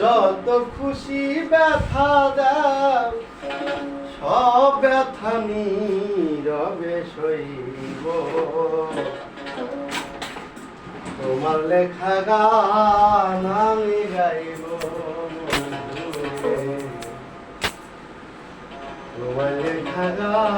যত খুশি ব্যথা দাও, সব ব্যথা নীরবে সইব। তোমার লেখা গান আমি গাইব তোমার লেখা গান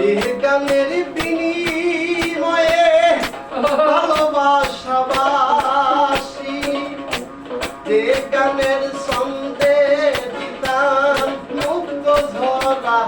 দিলদানের বিনিময়ে ভালোবাসাবাসি যে গানের সন্দেহ দিতাম মুক্ত ঝরা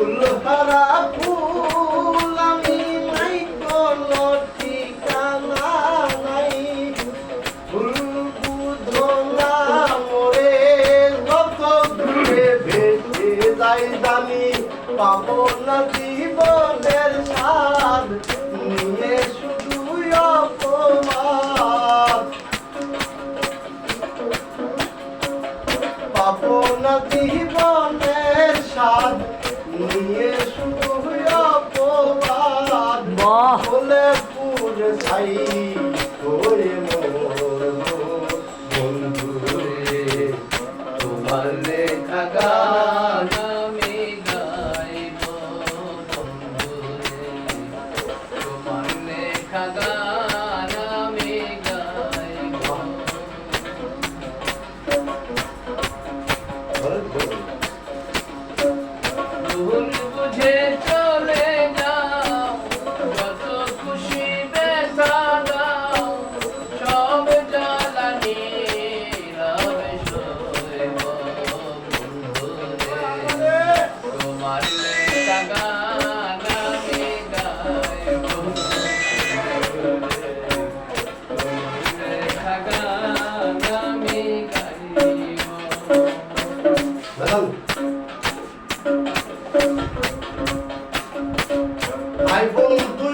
ফুলহারা ফুল আমি নাই কোনো ঠিকানা নাই ফুল বুধনা মরে যাই দামি পাবো না জীবনের স্বাদ নিয়ে শুধু অপমান পাবো না জীবনের স্বাদ। বাহ। বলে পুর ছাই।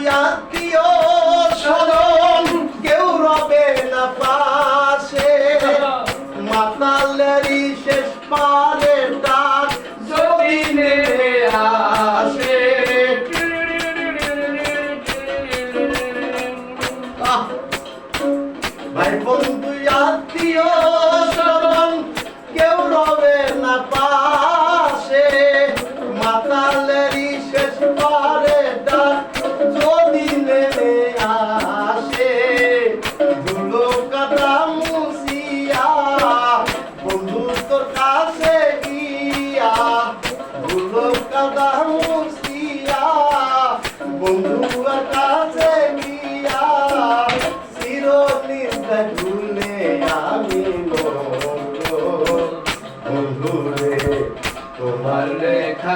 yeah.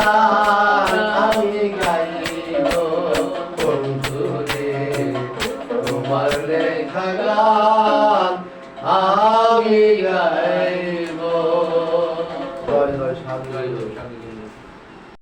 লেখা গান আমি গাইব